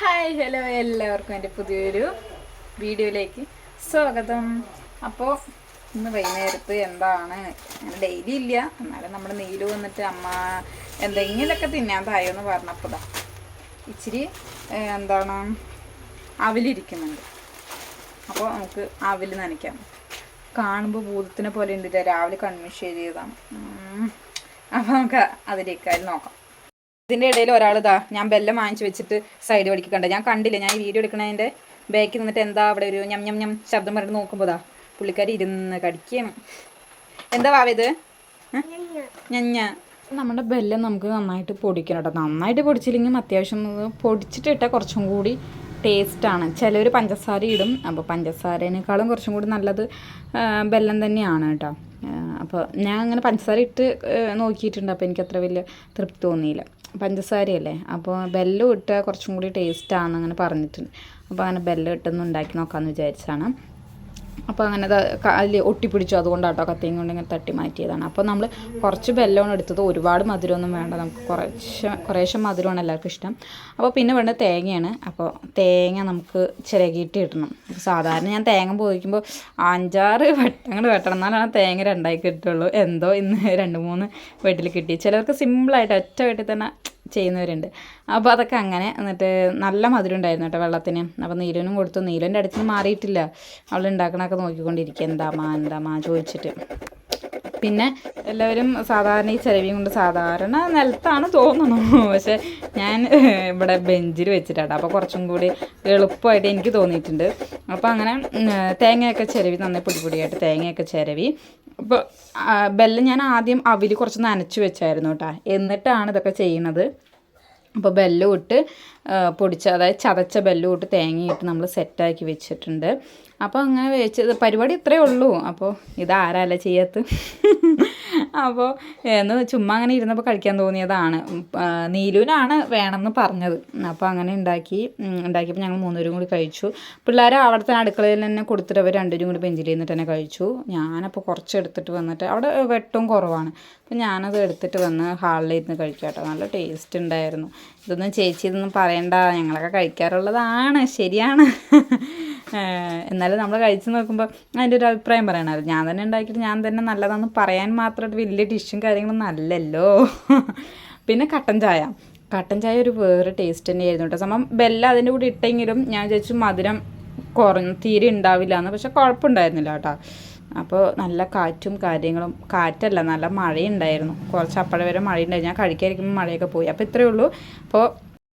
Hi hello എല്ലാവർക്കും എന്റെ പുതിയൊരു വീഡിയോയിലേക്ക് സ്വാഗതം. അപ്പോൾ ഇന്ന് വൈകുന്നേരത്ത് എന്താണ്? അങ്ങനെ ഡെയിലി ഇല്ല. എന്നാലും നമ്മുടെ നെയ്യിൽ വന്നിട്ട് അമ്മ എന്തെങ്കിലുമൊക്കെ തിന്നാൻ തായോ എന്ന് പറഞ്ഞപ്പോൾ ഇച്ചിരി എന്താണ് അവിലിരിക്കുന്നുണ്ട്. അപ്പോൾ നമുക്ക് അവിൽ നനയ്ക്കാം. കാണുമ്പോൾ ഭൂതത്തിനെ പോലെ ഉണ്ട് രാവിലെ കൺമിഷ് ചെയ്തതാണ് അപ്പോൾ നമുക്ക് അതിലേക്കായാലും നോക്കാം. ഇതിന്റെ ഇടയിൽ ഒരാൾ ഇതാ ഞാൻ ബെല്ലം വാങ്ങിച്ച് വെച്ചിട്ട് സൈഡ് വഴിക്ക് കണ്ട. ഞാൻ കണ്ടില്ല ഞാൻ ഈ വീഡിയോ എടുക്കണതിന്റെ ബാക്കിൽ നിന്നിട്ട് എന്താ അവിടെ ഒരു ഞം ഞം ഞം ശബ്ദം പറഞ്ഞിട്ട് നോക്കുമ്പോൾ ദാ പുള്ളിക്കാരി ഇരുന്ന് കടിക്കുകയാണ് എന്താ വാവേത് ഞഞ്ഞ നമ്മുടെ ബെല്ലം നമുക്ക് നന്നായിട്ട് പൊടിക്കണം കേട്ടോ നന്നായിട്ട് പൊടിച്ചില്ലെങ്കിൽ അത്യാവശ്യം പൊടിച്ചിട്ട് ഇട്ടാൽ കുറച്ചും കൂടി ടേസ്റ്റാണ് ചിലർ പഞ്ചസാര ഇടും. അപ്പോൾ പഞ്ചസാരേനേക്കാളും കുറച്ചും കൂടി നല്ലത് ബെല്ലം തന്നെയാണ് കേട്ടോ അപ്പോൾ ഞാൻ അങ്ങനെ പഞ്ചസാര ഇട്ട് നോക്കിയിട്ടുണ്ട്. അപ്പോൾ എനിക്ക് അത്ര വലിയ തൃപ്തി തോന്നിയില്ല. പഞ്ചസാരയല്ലേ? അപ്പോൾ ബെല്ലം ഇട്ടാൽ കുറച്ചും കൂടി ടേസ്റ്റാണെന്ന് അങ്ങനെ പറഞ്ഞിട്ടുണ്ട്. അപ്പോൾ അങ്ങനെ ബെല്ലം ഇട്ടൊന്ന് ഉണ്ടാക്കി നോക്കാമെന്ന് വിചാരിച്ചാണ് അപ്പോൾ അങ്ങനെ അതിൽ ഒട്ടിപ്പിടിച്ചു. അതുകൊണ്ടാട്ടോ കത്തിയും കൊണ്ട് ഇങ്ങനെ തട്ടി മാറ്റിയതാണ്. അപ്പോൾ നമ്മൾ കുറച്ച് ബെല്ലമാണ് എടുത്തത് ഒരുപാട് മധുരമൊന്നും വേണ്ട. നമുക്ക് കുറച്ച് കുറേശ്ശെ മധുരമാണ് എല്ലാവർക്കും ഇഷ്ടം. അപ്പോൾ പിന്നെ വേണ്ട തേങ്ങയാണ്. അപ്പോൾ തേങ്ങ നമുക്ക് ചിരകിയിട്ട് ഇടണം. സാധാരണ ഞാൻ തേങ്ങ പോയിക്കുമ്പോൾ അഞ്ചാറ് വെട്ടങ്ങൾ വെട്ടണം. എന്നാലാണ് തേങ്ങ രണ്ടായി കിട്ടുള്ളൂ. എന്തോ ഇന്ന് രണ്ട് മൂന്ന് വെട്ടിൽ കിട്ടി. ചിലർക്ക് സിമ്പിളായിട്ട് ഒറ്റ വെട്ടിൽ തന്നെ ചെയ്യുന്നവരുണ്ട്. അപ്പോൾ അതൊക്കെ അങ്ങനെ എന്നിട്ട് നല്ല മധുരം ഉണ്ടായിരുന്നു കേട്ടോ വെള്ളത്തിന്. അപ്പോൾ നീലനും കൊടുത്തു. നീലന്റെ അടുത്ത് മാറിയിട്ടില്ല. അവൾ ഉണ്ടാക്കണൊക്കെ നോക്കിക്കൊണ്ടിരിക്കുക എന്താമാ എന്താമാ ചോദിച്ചിട്ട്. പിന്നെ എല്ലാവരും സാധാരണ ഈ ചിലവിയും കൊണ്ട് സാധാരണ നിലത്താണ് തോന്നുന്നു. പക്ഷെ ഞാൻ ഇവിടെ ബെഞ്ചിൽ വെച്ചിട്ടാണ് അപ്പോൾ കുറച്ചും കൂടി എളുപ്പമായിട്ട് എനിക്ക് തോന്നിയിട്ടുണ്ട്. അപ്പോൾ അങ്ങനെ തേങ്ങയൊക്കെ ചിരവി നന്നായി പൊടി പൊടിയായിട്ട് തേങ്ങയൊക്കെ ചിരവി അപ്പോൾ ബെല്ല ഞാൻ ആദ്യം അവിൽ കുറച്ച് നനച്ച് വെച്ചായിരുന്നു കേട്ടോ എന്നിട്ടാണ് ഇതൊക്കെ ചെയ്യുന്നത് അപ്പോൾ ബെല്ലും ഇട്ട് പൊടിച്ച അതായത് ചതച്ച ബെല്ലും ഇട്ട് തേങ്ങയിട്ട് നമ്മൾ സെറ്റാക്കി വെച്ചിട്ടുണ്ട്. അപ്പോൾ അങ്ങനെ വെച്ചത് പരിപാടി ഇത്രയേ ഉള്ളൂ. അപ്പോൾ ഇതാരല്ല ചെയ്യത്ത് അപ്പോൾ എന്ന് ചുമ്മാ അങ്ങനെ ഇരുന്നപ്പോൾ കഴിക്കാൻ തോന്നിയതാണ്. നീലുവിനാണ് വേണമെന്ന് പറഞ്ഞത്. അപ്പോൾ അങ്ങനെ ഉണ്ടാക്കി ഉണ്ടാക്കിയപ്പോൾ ഞങ്ങൾ മൂന്നുപേരും കൂടി കഴിച്ചു. പിള്ളേർ അവിടുത്തെ അടുക്കളയിൽ തന്നെ കൊടുത്തിട്ട് അവർ രണ്ടുപേരും കൂടി ബെഞ്ചിൽ ഇരുന്നിട്ട് തന്നെ കഴിച്ചു. ഞാനപ്പോൾ കുറച്ച് എടുത്തിട്ട് വന്നിട്ട് അവിടെ വെട്ടവും കുറവാണ്. അപ്പോൾ ഞാനത് എടുത്തിട്ട് വന്ന് ഹാളിൽ ഇരുന്ന് കഴിക്കാം നല്ല ടേസ്റ്റ് ഉണ്ടായിരുന്നു. ഇതൊന്നും ചേച്ചി ഇതൊന്നും പറയണ്ട. ഞങ്ങളൊക്കെ കഴിക്കാറുള്ളതാണ്. ശരിയാണ്. എന്നാലും നമ്മൾ കഴിച്ച് നോക്കുമ്പോൾ അതിന്റെ ഒരു അഭിപ്രായം പറയണമല്ലോ ഞാൻ തന്നെ ഉണ്ടാക്കിയിട്ട് ഞാൻ തന്നെ നല്ലതാണെന്ന് പറയാൻ മാത്രമായിട്ട് വലിയ ഡിഷും കാര്യങ്ങളൊന്നും അല്ലല്ലോ. പിന്നെ കട്ടൻ ചായ. കട്ടൻ ചായ ഒരു വേറെ ടേസ്റ്റ് തന്നെയായിരുന്നു കേട്ടോ സമയം ബെല്ല അതിന്റെ കൂടെ ഇട്ടെങ്കിലും ഞാൻ വിചാരിച്ചു മധുരം കുറഞ്ഞു തീരെ ഉണ്ടാവില്ല എന്ന് പക്ഷെ കുഴപ്പമുണ്ടായിരുന്നില്ല കേട്ടോ അപ്പോൾ നല്ല കാറ്റും കാര്യങ്ങളും കാറ്റല്ല നല്ല മഴയുണ്ടായിരുന്നു. കുറച്ച് അപ്പോഴേ വരെ മഴയുണ്ടായിരുന്നു. ഞാൻ കഴിക്കാതിരിക്കുമ്പോൾ മഴയൊക്കെ പോയി. അപ്പോൾ ഇത്രയേ ഉള്ളൂ. അപ്പോൾ